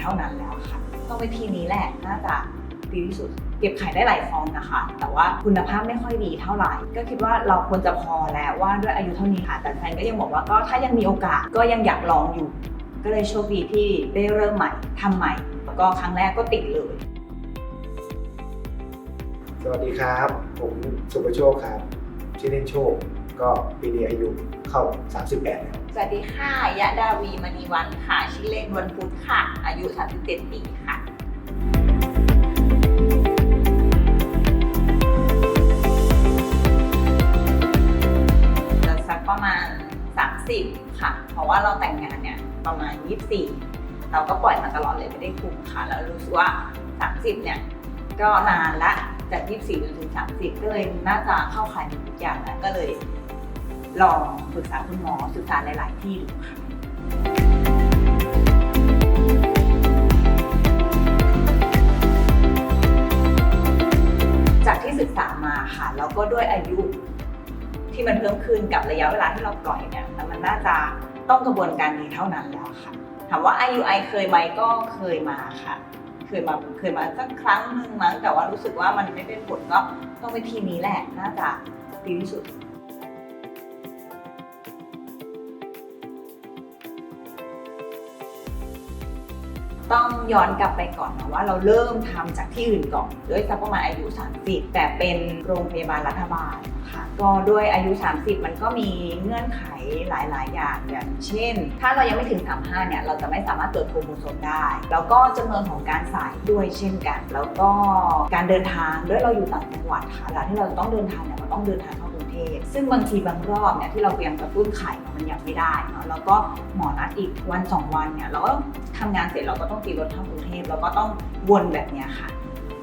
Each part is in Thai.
เท่านั้นแล้วค่ะต้องวิธีนี้แหละน่าจะดีที่สุด เก็บไข่ได้หลายฟองนะคะ แต่ว่าคุณภาพไม่ค่อยดีเท่าไหร่ ก็คิดว่าเราควรจะพอแล้วว่าด้วยอายุเท่านี้ค่ะ แต่แฟนก็ยังบอกว่าก็ถ้ายังมีโอกาสก็ยังอยากลองอยู่ ก็เลยโชคดีที่ได้เริ่มใหม่ทำใหม่ แล้วก็ครั้งแรกก็ติดเลย สวัสดีครับ ผมสุประโชคครับชื่อเล่นโชค ก็ปีนี้อายุเข้า 38แล้วสวัสดีค่ะยะดาวีมณีวันค่ะ ชื่อเล่นวันพุธค่ะ อายุ 37 ปีค่ะจะสักประมาณ 30 ค่ะ เพราะว่าเราแต่งงานเนี่ยประมาณ 24 เราก็ปล่อยมาตลอดเลยไม่ได้คุมค่ะ แล้วรู้สึกว่า 30 เนี่ยก็นานละจาก 24จนถึง 30 ก็เลยน่าจะเข้าข่ายในทุกอย่างแล้วก็เลย ลองปรึกษาคุณหมอศึกษาหลาย ๆ ที่ดูค่ะจากที่ศึกษามาค่ะแล้วก็ด้วยอายุที่มันเพิ่มขึ้นกับระยะเวลาที่เราปล่อยเนี่ยแต่มันน่าจะต้องกระบวนการนี้เท่านั้นแล้วค่ะถามว่า IUI เคยไหมก็เคยมาค่ะ เคยมาเคยมาสักครั้งหนึ่งมั้งแต่ว่ารู้สึกว่ามันไม่เป็นผลก็ต้องวิธีนี้แหละน่าจะดีที่สุด ต้องย้อนกลับไปก่อนนะว่าเราเริ่มทำจากที่อื่นก่อนด้วยสักประมาณอายุ 30 แต่เป็นโรงพยาบาลรัฐบาลนะคะก็ด้วยอายุ 30 มันก็มีเงื่อนไขหลาย ๆ อย่างอย่างเช่น ถ้าเรายังไม่ถึง 35 เนี่ย เราจะไม่สามารถตรวจโครโมโซมได้ แล้วก็จำนวนของการใส่ด้วยเช่นกัน แล้วก็การเดินทางด้วยเราอยู่ต่างจังหวัดค่ะเวลาที่เราต้องเดินทางเนี่ยเราต้องเดินทางเข้ากรุง เทพซึ่งบางทีบางรอบเนี่ยที่เราพยายามกระตุ้นไข่มันยังไม่ได้เนาะแล้วก็หมอนัดอีกวันสองวันเนี่ยเราก็ทำงานเสร็จเราก็ต้องตีรถเข้ากรุงเทพแล้วก็ต้องวนแบบเนี้ยค่ะ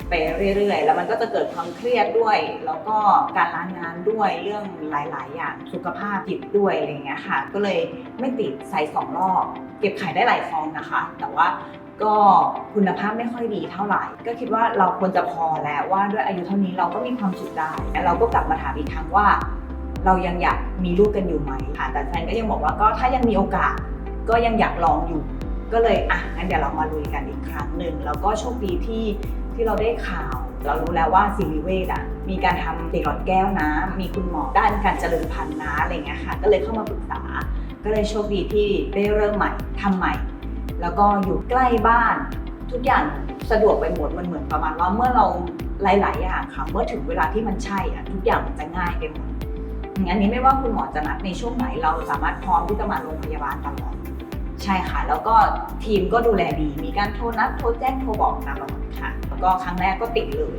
ไปเรื่อยๆ แล้วมันก็จะเกิดความเครียดด้วย แล้วก็การล้างงานด้วยเรื่องหลายๆ อย่างสุขภาพจิตด้วยอะไรเงี้ยค่ะ ก็เลยไม่ติดใส่สองรอบ เก็บไข่ได้หลายฟองนะคะ แต่ว่า ก็คุณภาพไม่ค่อยดีเท่าไหร่ ก็คิดว่าเราควรจะพอแล้วว่าด้วยอายุเท่านี้เราก็มีความสุขได้เราก็กลับมาถามอีกครั้งว่า เรายังอยากมีลูกกันอยู่ไหมค่ะแต่แฟนก็ยังบอกว่าก็ถ้ายังมีโอกาสก็ยังอยากลองอยู่ ก็เลยอะงั้นเดี๋ยวเรามาลุยกันอีกครั้งหนึ่งแล้วก็โชคดีที่ที่เราได้ข่าว เรารู้แล้วว่าสิริเวชอะมีการทำเด็กหลอดแก้วนะ มีคุณหมอด้านการเจริญพันธุ์นะอะไรเงี้ยค่ะ ก็เลยเข้ามาปรึกษา ก็เลยโชคดีที่ได้เริ่มใหม่ทำใหม่ แล้วก็อยู่ใกล้บ้าน ทุกอย่างสะดวกไปหมดมันเหมือนประมาณว่าเมื่อเราหลายๆอย่างค่ะเมื่อถึงเวลาที่มันใช่อะทุกอย่างมันจะง่ายไปหมดอันนี้ไม่ว่าคุณหมอจะนัดในช่วงไหนเราสามารถพร้อมที่จะมาโรงพยาบาลตลอดใช่ค่ะ แล้วก็ทีมก็ดูแลดี มีการโทรนัดโทรแจ้งโทรบอกตลอดค่ะ แล้วก็ครั้งแรกก็ติดเลย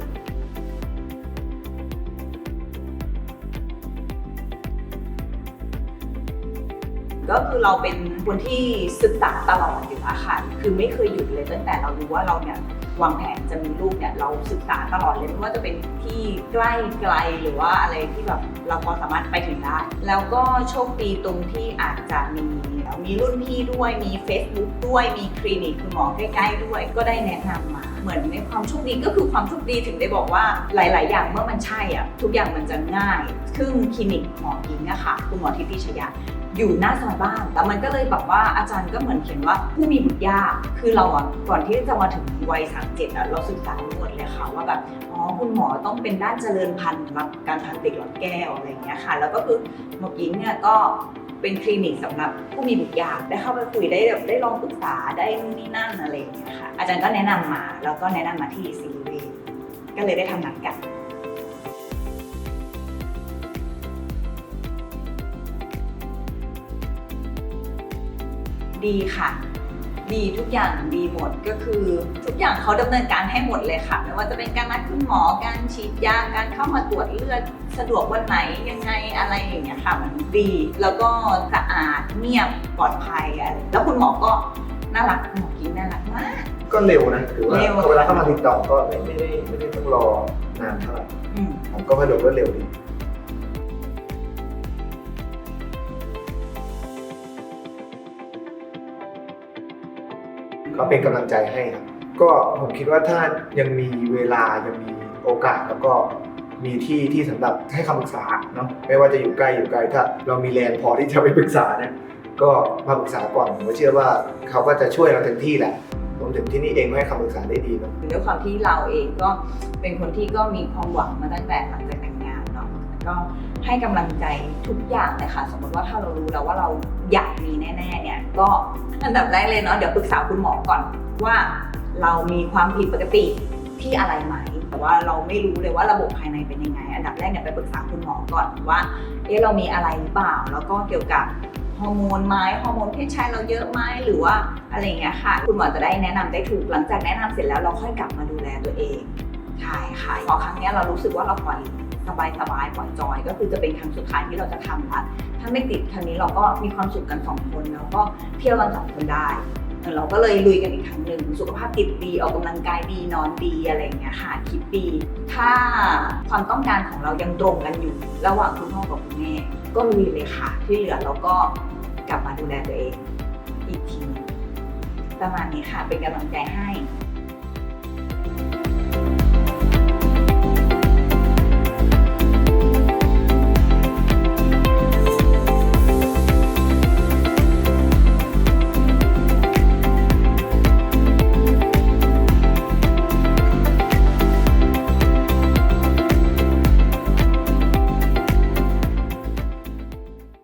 ก็คือเราเป็นคนที่ศึกษาตลอดอยู่แล้วค่ะคือไม่เคยหยุดเลยตั้งแต่เรารู้ว่าเราเนี่ยวางแผนจะมีลูกเนี่ยเราศึกษาตลอดเลยไม่ว่าจะเป็นที่ใกล้ไกลหรือว่าอะไรที่แบบเราพอสามารถไปถึงได้ แล้วก็โชคดีตรงที่อาจจะมีมีรุ่นพี่ด้วยมี Facebook ด้วยมีคลินิกคุณหมอใกล้ๆด้วย ก็ได้แนะนำมา เหมือนในความโชคดีก็คือความโชคดีถึงได้บอกว่าหลาย ๆ อย่างเมื่อมันใช่อะทุกอย่างมันจะง่ายซึ่งคลินิกหมอหญิงอะค่ะคุณหมอทิติชยา อยู่หน้าซอยบ้านแล้วมันก็เลยแบบว่าอาจารย์ก็เหมือนเขียนว่าผู้มีบุตรยากคือเราอะก่อนที่จะมาถึงวัยสามเจ็ดอะเราศึกษาทั้งหมดเลยค่ะว่าแบบอ๋อคุณหมอต้องเป็นด้านเจริญพันธุ์สำหรับการทำเด็กหลอดแก้วอะไรอย่างเงี้ยค่ะ แล้วก็คือหมอหญิงเนี่ยก็เป็นคลินิกสำหรับผู้มีบุตรยากได้เข้าไปคุยได้แบบได้ลองปรึกษาได้นี่นั่นอะไรอย่างเงี้ยค่ะอาจารย์ก็แนะนำมาแล้วก็แนะนำมาที่ซีรีส์ก็เลยได้ทำนัดกัน ดีค่ะดีทุกอย่างดีหมดก็คือทุกอย่างเขาดำเนินการให้หมดเลยค่ะไม่ว่าจะเป็นการนัดคุณหมอการฉีดยาการเข้ามาตรวจเลือดสะดวกวันไหนยังไงอะไรอย่างเงี้ยค่ะ มันดีแล้วก็สะอาดเงียบปลอดภัยอะไรแล้วคุณหมอก็น่ารักหมอกินน่ารักมากก็เร็วนะถือว่าเร็วเวลาเข้ามาติดต่อก็ไม่ไม่ได้ไม่ได้ต้องรอนานเท่าไหร่อืมผมก็สะดวกรวดเร็วดี ก็เป็นกำลังใจให้ครับก็ผมคิดว่าถ้ายังมีเวลายังมีโอกาสแล้วก็มีที่ที่สำหรับให้คำปรึกษาเนาะไม่ว่าจะอยู่ใกล้อยู่ไกลถ้า เรามีแรงพอที่จะไปปรึกษาเนี่ยก็มาปรึกษาก่อนผมเชื่อว่าเขาก็จะช่วยเราเต็มที่แหละรวมถึงที่นี่เองก็ให้คำปรึกษาได้ดีเนาะด้วยความที่เราเองก็เป็นคนที่ก็มีความหวังมาตั้งแต่หลังจาก ก็ให้กำลังใจทุกอย่างเลยค่ะ สมมติว่าถ้าเรารู้แล้วว่าเราอยากมีแน่ๆเนี่ยก็อันดับแรกเลยเนาะเดี๋ยวปรึกษาคุณหมอก่อนว่าเรามีความผิดปกติที่อะไรไหม แต่ว่าเราไม่รู้เลยว่าระบบภายในเป็นยังไง อันดับแรกเนี่ยไปปรึกษาคุณหมอก่อนว่าเอ๊ะเรามีอะไรหรือเปล่า แล้วก็เกี่ยวกับฮอร์โมนไหมฮอร์โมนเพศชายเราเยอะไหมหรือว่าอะไรเงี้ยค่ะ คุณหมอจะได้แนะนำได้ถูกหลังจากแนะนำเสร็จแล้วเราค่อยกลับมาดูแลตัวเองใช่ค่ะพอครั้งนี้เรารู้สึกว่าเราปล่อย สบายสบายๆปล่อยจอย ก็คือจะเป็นครั้งสุดท้ายที่เราจะทำละถ้าไม่ติดครั้งนี้เราก็มีความสุขกันสองคนแล้วก็เที่ยวกันสองคนได้เราก็เลยลุยกันอีกครั้งหนึ่งสุขภาพจิตดีออกกำลังกายดีนอนดีอะไรเงี้ยค่ะคิดดี ถ้าความต้องการของเรายังตรงกันอยู่ ระหว่างคุณพ่อกับคุณแม่ก็ลุยเลยค่ะ ที่เหลือเราก็กลับมาดูแลตัวเองอีกทีประมาณนี้ค่ะเป็นกำลังใจให้